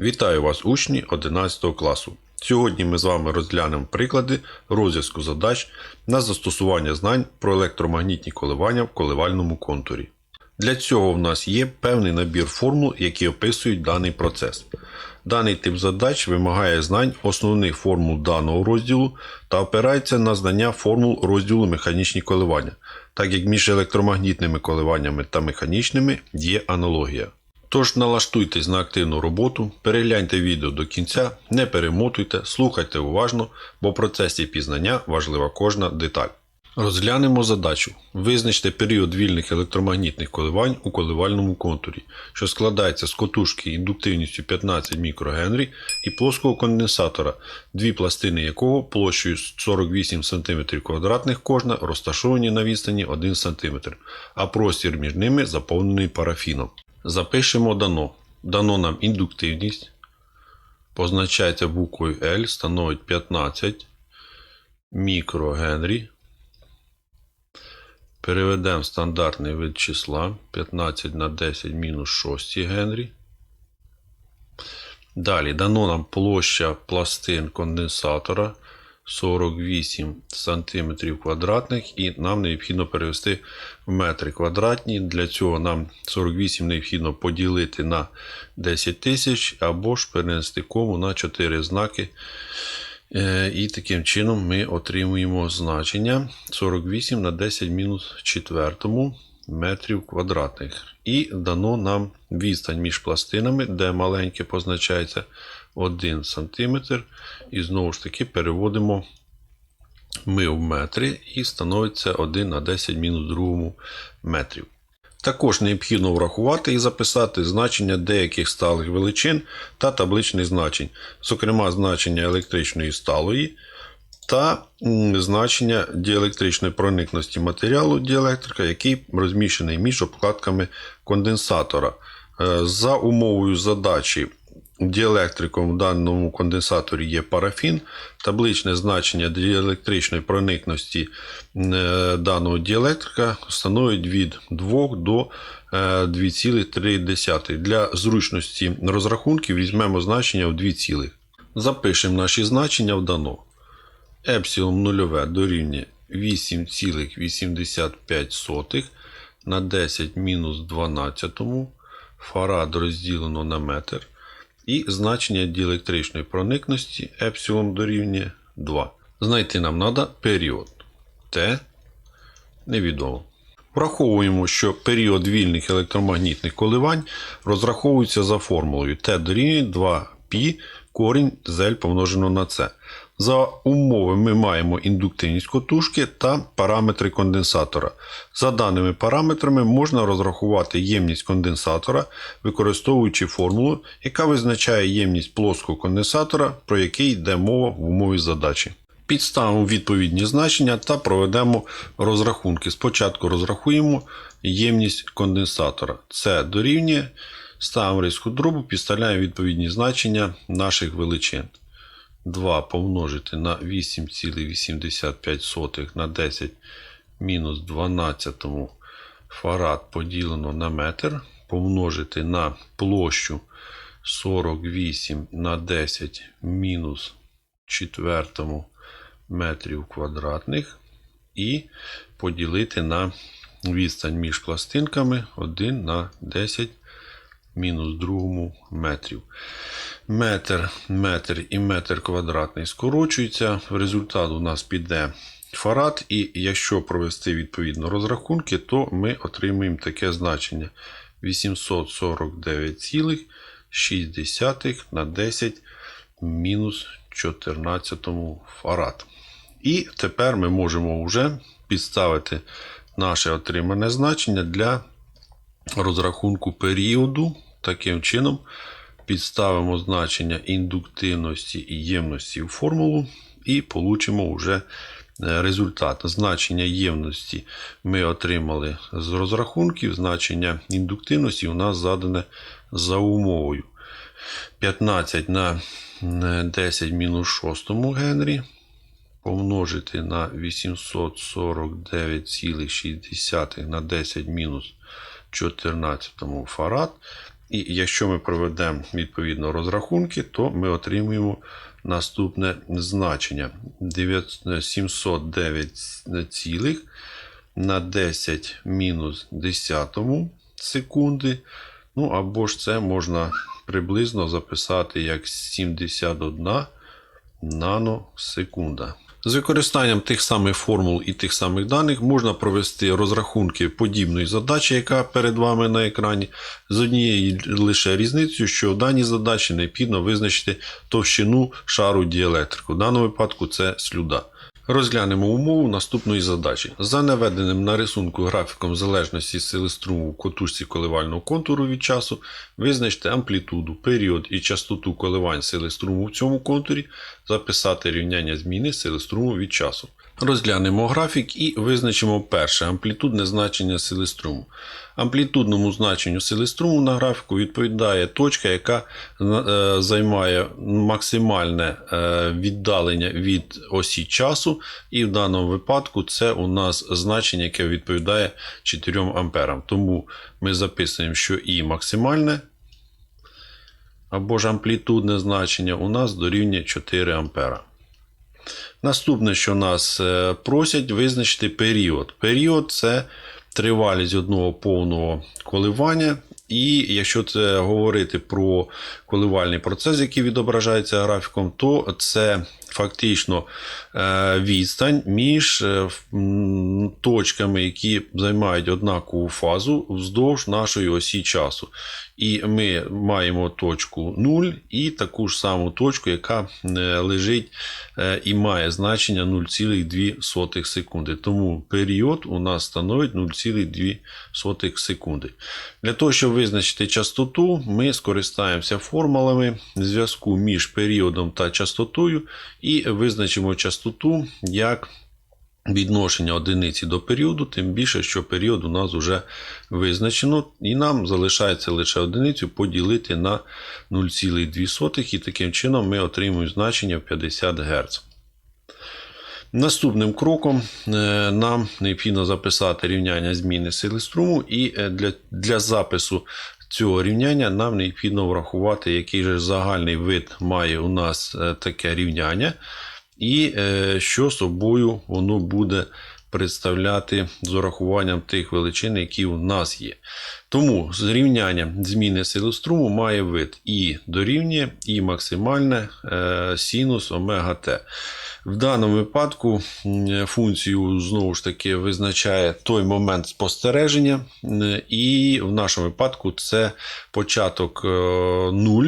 Вітаю вас, учні 11 класу. Сьогодні ми з вами розглянемо приклади розв'язку задач на застосування знань про електромагнітні коливання в коливальному контурі. Для цього в нас є певний набір формул, які описують даний процес. Даний тип задач вимагає знань основних формул даного розділу та опирається на знання формул розділу механічні коливання, так як між електромагнітними коливаннями та механічними є аналогія. Тож налаштуйтесь на активну роботу, перегляньте відео до кінця, не перемотуйте, слухайте уважно, бо в процесі пізнання важлива кожна деталь. Розглянемо задачу. Визначте період вільних електромагнітних коливань у коливальному контурі, що складається з котушки індуктивністю 15 мікрогенрі і плоского конденсатора, дві пластини якого площею 48 см квадратних кожна розташовані на відстані 1 см, а простір між ними заповнений парафіном. Запишемо дано. Дано нам індуктивність. Позначається буквою L, становить 15 мікрогенрі. Переведемо стандартний вид числа 15 на 10 мінус 6 Генрі. Далі дано нам площа пластин конденсатора 48 см квадратних і нам необхідно перевести в метри квадратні. Для цього нам 48 необхідно поділити на 10 тисяч або ж перенести кому на 4 знаки. Е, І таким чином ми отримуємо значення 48 на 10 мінус 4 метрів квадратних. І дано нам відстань між пластинами, де маленьке позначається 1 см. І знову ж таки переводимо ми в метри і становиться 1 на 10 мінус 2 метрів. Також необхідно врахувати і записати значення деяких сталих величин та табличних значень, зокрема значення електричної сталої та значення діелектричної проникності матеріалу діелектрика, який розміщений між обкладками конденсатора. Е, За умовою задачі діелектриком в даному конденсаторі є парафін. Табличне значення діелектричної проникності е, даного діелектрика становить від 2 до е, 2,3. Для зручності розрахунків візьмемо значення в 2, цілих. Запишемо наші значення в дано. Епсилон нульове дорівнює 8,85 на 10 мінус 12 фарад розділено на метр. І значення діелектричної проникності епсилон дорівнює 2. Знайти нам треба період. Т невідомо. Враховуємо, що період вільних електромагнітних коливань розраховується за формулою Т дорівнює 2π корінь з L помножено на С. За умови ми маємо індуктивність котушки та параметри конденсатора. За даними параметрами можна розрахувати ємність конденсатора, використовуючи формулу, яка визначає ємність плоского конденсатора, про який йде мова в умові задачі. Підставимо відповідні значення та проведемо розрахунки. Спочатку розрахуємо ємність конденсатора. Це дорівнює. Ставимо риску дробу, підставляємо відповідні значення наших величин. 2 помножити на 8,85 на 10 мінус 12 фарад поділено на метр, помножити на площу 48 на 10 мінус 4 метрів квадратних і поділити на відстань між пластинками 1 на 10 мінус 2 метрів. Метр, метр і метр квадратний скорочуються. В результат у нас піде фарад, і якщо провести відповідно розрахунки, то ми отримаємо таке значення 849,6 на 10 мінус 14 фарад. І тепер ми можемо вже підставити наше отримане значення для розрахунку періоду. Таким чином, підставимо значення індуктивності і ємності в формулу і получимо вже результат. Значення ємності ми отримали з розрахунків, значення індуктивності у нас задане за умовою. 15 на 10 мінус 6 Генрі помножити на 849,6 на 10 мінус 14 фарад І якщо ми проведемо відповідно розрахунки, то ми отримуємо наступне значення 9 709 цілих на 10 мінус 10 секунди. Ну або ж це можна приблизно записати як 71 наносекунда. З використанням тих самих формул і тих самих даних можна провести розрахунки подібної задачі, яка перед вами на екрані, з однією лише різницею, що в даній задачі необхідно визначити товщину шару діелектрику. В даному випадку це слюда. Розглянемо умову наступної задачі. За наведеним на рисунку графіком залежності сили струму в котушці коливального контуру від часу, визначте амплітуду, період і частоту коливань сили струму в цьому контурі, записати рівняння зміни сили струму від часу. Розглянемо графік і визначимо перше амплітудне значення сили струму. Амплітудному значенню сили струму на графіку відповідає точка, яка е, займає максимальне е, віддалення від осі часу, і в даному випадку це у нас значення, яке відповідає 4 амперам. Тому ми записуємо, що і максимальне або ж амплітудне значення у нас дорівнює 4 ампера. Наступне, що нас е, просять визначити період. Період це тривалість одного повного коливання. І якщо це говорити про коливальний процес, який відображається графіком, то це фактично е, відстань між е, точками, які займають однакову фазу вздовж нашої осі часу. І ми маємо точку 0 і таку ж саму точку, яка е, лежить е, і має значення 0,2 секунди. Тому період у нас становить 0,2 секунди. Для того, щоб визначити частоту, ми скористаємося формулами зв'язку між періодом та частотою і визначимо частоту як відношення одиниці до періоду, тим більше, що період у нас вже визначено, і нам залишається лише одиницю поділити на 0,2, і таким чином ми отримуємо значення в 50 Гц. Наступним кроком е, нам необхідно записати рівняння зміни сили струму, і е, для, для запису цього рівняння нам необхідно врахувати, який же загальний вид має у нас е, таке рівняння, і е, що собою воно буде представляти з урахуванням тих величин, які у нас є. Тому зрівняння зміни сили струму має вид і дорівнює, і максимальне е, синус омега Т. В даному випадку функцію знову ж таки визначає той момент спостереження, і в нашому випадку це початок е, 0.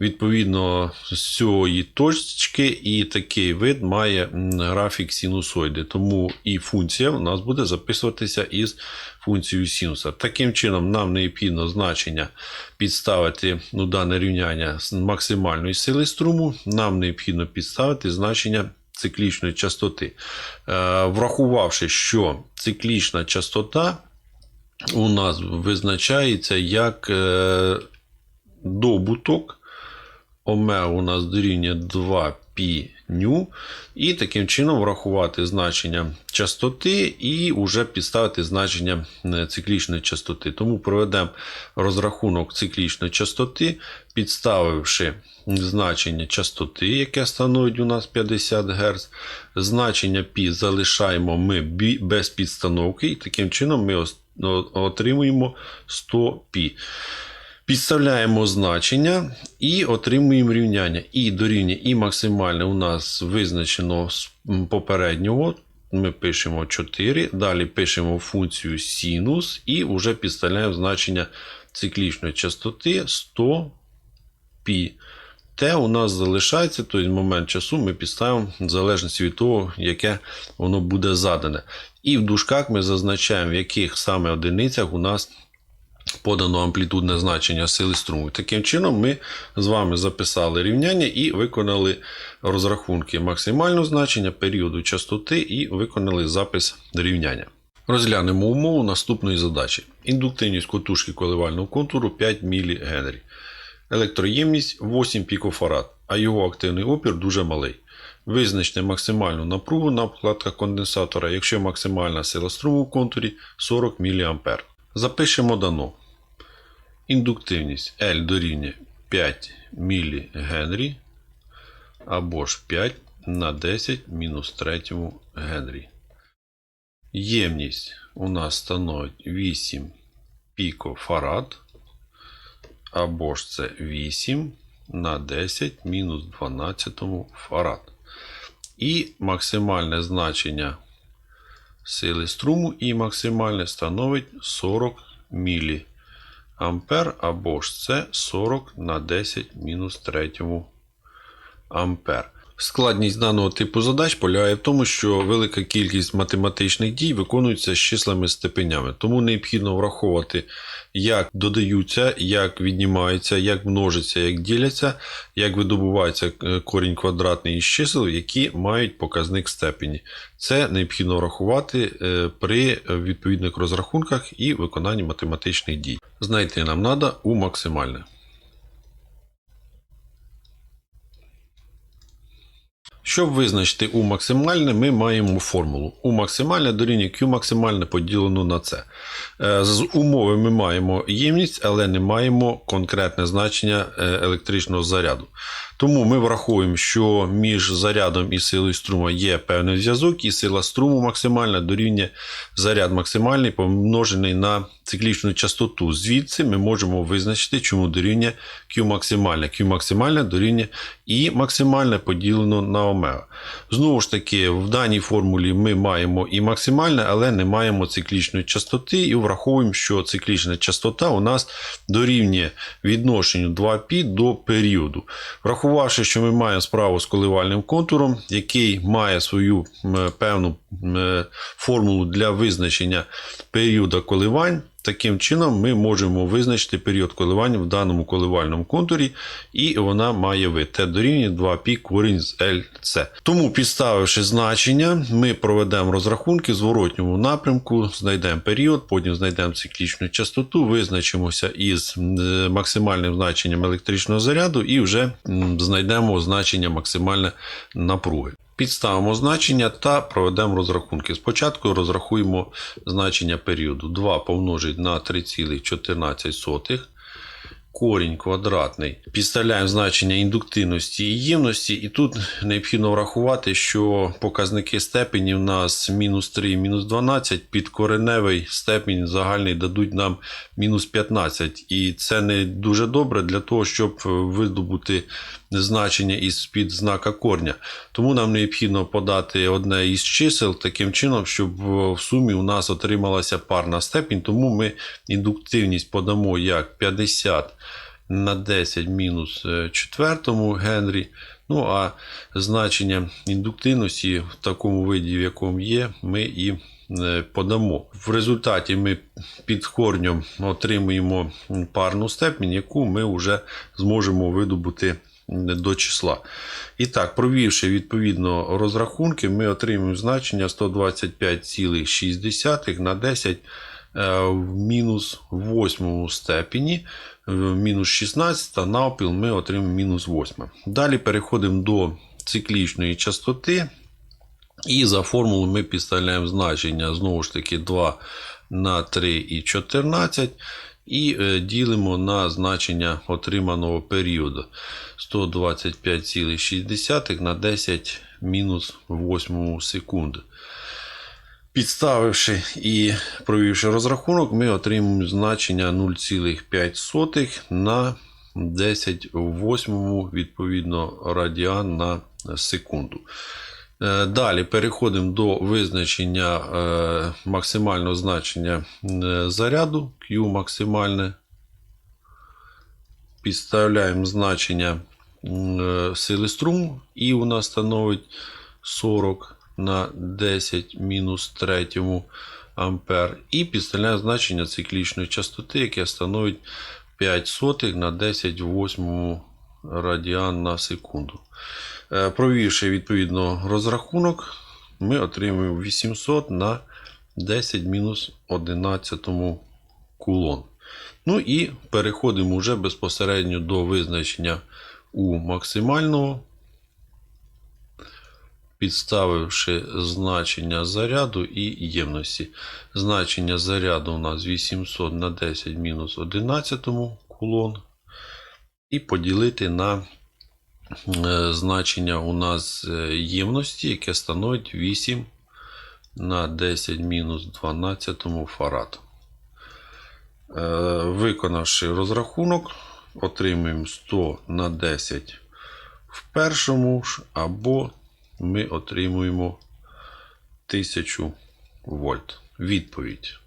Відповідно, з цієї точки і такий вид має графік синусоїди. Тому і функція у нас буде записуватися із функцією синуса. Таким чином, нам необхідно значення підставити ну, дане рівняння з максимальної сили струму. Нам необхідно підставити значення циклічної частоти. Е, Врахувавши, що циклічна частота у нас визначається як е, добуток омега у нас дорівнює 2 пі ню, і таким чином врахувати значення частоти і вже підставити значення е, циклічної частоти. Тому проведемо розрахунок циклічної частоти, підставивши значення частоти, яке становить у нас 50 Гц. Значення π залишаємо ми без підстановки, і таким чином ми отримуємо 100 π. Підставляємо значення і отримуємо рівняння. І дорівнює і максимальне у нас визначено з попереднього. Ми пишемо 4, далі пишемо функцію синус і вже підставляємо значення циклічної частоти 100 π. Те у нас залишається, тобто момент часу ми підставимо в залежності від того, яке воно буде задане. І в дужках ми зазначаємо, в яких саме одиницях у нас подано амплітудне значення сили струму. Таким чином, ми з вами записали рівняння і виконали розрахунки максимального значення, періоду частоти і виконали запис рівняння. Розглянемо умову наступної задачі. Індуктивність котушки коливального контуру 5 мГ. Електроємність 8 пікофарад, а його активний опір дуже малий. Визначте максимальну напругу на обкладках конденсатора, якщо максимальна сила струму в контурі 40 мА. Запишемо дано. Індуктивність L дорівнює 5 мілігенрі або ж 5 на 10 мінус 3 Генрі. Ємність у нас становить 8 пікофарад, або ж це 8 на 10 мінус 12 фарад. І максимальне значення сили струму і максимальне становить 40 мілі ампер, або ж це 40 на 10 мінус третьому ампер. Складність даного типу задач полягає в тому, що велика кількість математичних дій виконується з числами степенями, тому необхідно враховувати, як додаються, як віднімаються, як множаться, як діляться, як видобувається е, корінь квадратний із чисел, які мають показник степені. Це необхідно врахувати е, при відповідних розрахунках і виконанні математичних дій. Знайти нам треба у максимальне. Щоб визначити у максимальне, ми маємо формулу. У максимальне дорівнює Q максимальне поділено на це. Е, З умови ми маємо ємність, але не маємо конкретне значення е, електричного заряду. Тому ми враховуємо, що між зарядом і силою струму є певний зв'язок, і сила струму максимальна дорівнює заряд максимальний помножений на циклічну частоту. Звідси ми можемо визначити, чому дорівнює Q максимальне. Q максимальне дорівнює І максимальне поділено на омега. Знову ж таки, в даній формулі ми маємо і максимальне, але не маємо циклічної частоти, і враховуємо, що циклічна частота у нас дорівнює відношенню 2π до періоду. Врахувавши, що ми маємо справу з коливальним контуром, який має свою певну формулу для визначення періоду коливань. Таким чином, ми можемо визначити період коливання в даному коливальному контурі, і вона має вид Т дорівнює 2π корінь з LC. Тому, підставивши значення, ми проведемо розрахунки в зворотньому напрямку, знайдемо період, потім знайдемо циклічну частоту, визначимося із е, максимальним значенням електричного заряду і вже знайдемо значення максимальне напруги. Підставимо значення та проведемо розрахунки. Спочатку розрахуємо значення періоду. 2 помножить на 3,14. Корінь квадратний. Підставляємо значення індуктивності і ємності. І тут необхідно врахувати, що показники степені у нас мінус 3 і мінус 12. Підкореневий степінь загальний дадуть нам мінус 15. І це не дуже добре для того, щоб видобути значення із під знака корня. Тому нам необхідно подати одне із чисел таким чином, щоб в сумі у нас отрималася парна степінь. Тому ми індуктивність подамо як 50 на 10 мінус е, четвертому Генрі. Ну а значення індуктивності в такому виді, в якому є, ми і е, подамо. В результаті ми під корнем отримуємо парну степінь, яку ми вже зможемо видобути до числа. І так, провівши відповідно розрахунки, ми отримуємо значення 125,6 на 10 е, в мінус 8 степені, в мінус 16 навпіл ми отримаємо мінус 8. Далі переходимо до циклічної частоти. І за формулу ми підставляємо значення знову ж таки 2 на 3 і 14. І е, ділимо на значення отриманого періоду 125,6 на 10 мінус 8 секунди. Підставивши і провівши розрахунок, ми отримуємо значення 0,5 на 10 в 8 відповідно радіан на секунду. Е, Далі переходимо до визначення е, максимального значення е, заряду Q максимальне. Підставляємо значення сили струму, і у нас становить 40 на 10 мінус 3 ампер. І підставляємо значення циклічної частоти, яке становить 5 сотих на 10 в 8 радіан на секунду. Е, Провівши відповідно розрахунок, ми отримуємо 800 на 10 мінус 11 кулон. Ну і переходимо вже безпосередньо до визначення у максимального. підставивши значення заряду і ємності. Значення заряду у нас 800 на 10 мінус 11 кулон. І поділити на е, значення у нас е, ємності, яке становить 8 на 10 мінус 12 фарад. Е, Виконавши розрахунок, отримуємо 100 на 10 в першому ж, або ми отримуємо 1000 вольт. Відповідь.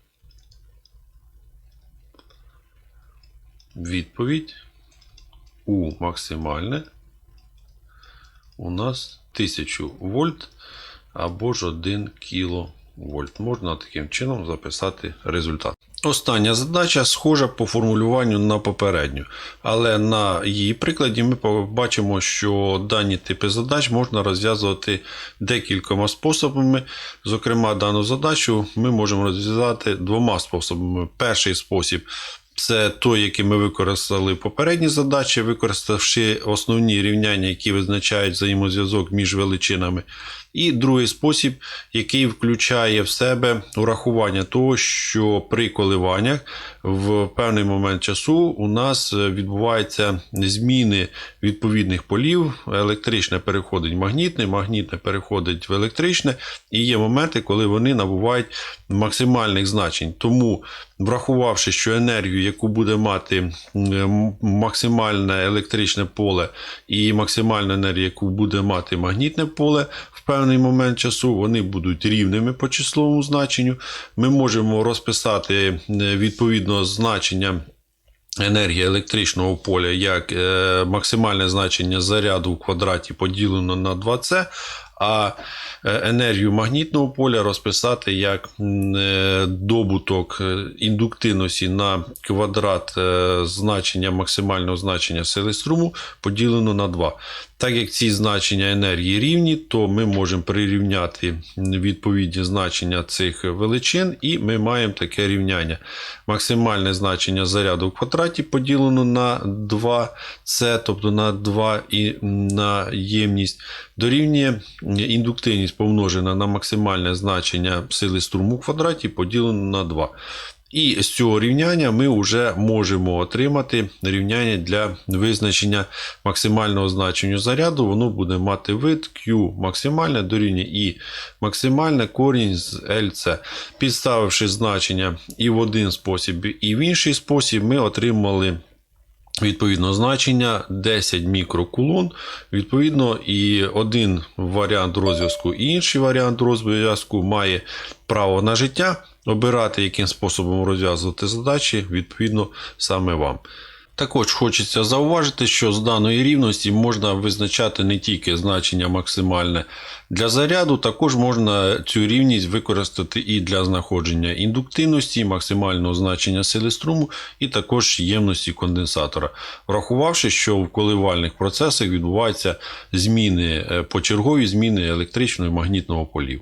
Відповідь у максимальне у нас 1000 вольт або ж 1 кВт. Можна таким чином записати результат. Остання задача схожа по формулюванню на попередню, але на її прикладі ми побачимо, що дані типи задач можна розв'язувати декількома способами. Зокрема, дану задачу ми можемо розв'язати двома способами. Перший спосіб це той, який ми використали в попередній задачі, використавши основні рівняння, які визначають взаємозв'язок між величинами. І другий спосіб, який включає в себе урахування того, що при коливаннях в певний момент часу у нас відбуваються зміни відповідних полів. Електричне переходить в магнітне, магнітне переходить в електричне, і є моменти, коли вони набувають максимальних значень. Тому, врахувавши, що енергію, яку буде мати максимальне електричне поле, і максимальну енергію, яку буде мати магнітне поле, в певний момент часу вони будуть рівними по числовому значенню. Ми можемо розписати е, відповідно значення. Енергія електричного поля як е, максимальне значення заряду в квадраті поділено на 2С, а е, енергію магнітного поля розписати як е, добуток е, індуктивності на квадрат е, значення максимального значення сили струму поділено на 2. Так як ці значення енергії рівні, то ми можемо прирівняти відповідні значення цих величин, і ми маємо таке рівняння. Максимальне значення заряду в квадраті поділено на 2С, тобто на 2 і на ємність, дорівнює індуктивність помножена на максимальне значення сили струму в квадраті поділено на 2. І з цього рівняння ми вже можемо отримати рівняння для визначення максимального значення заряду. Воно буде мати вид Q максимальне дорівнює І максимальне корінь з LC. Підставивши значення і в один спосіб, і в інший спосіб, ми отримали. Відповідно, значення 10 мікрокулон. Відповідно, і один варіант розв'язку, і інший варіант розв'язку має право на життя. Обирати, яким способом розв'язувати задачі, відповідно, саме вам. Також хочеться зауважити, що з даної рівності можна визначати не тільки значення максимальне для заряду, також можна цю рівність використати і для знаходження індуктивності, максимального значення сили струму, і також ємності конденсатора, врахувавши, що в коливальних процесах відбуваються зміни е, почергові зміни електричного і магнітного полів.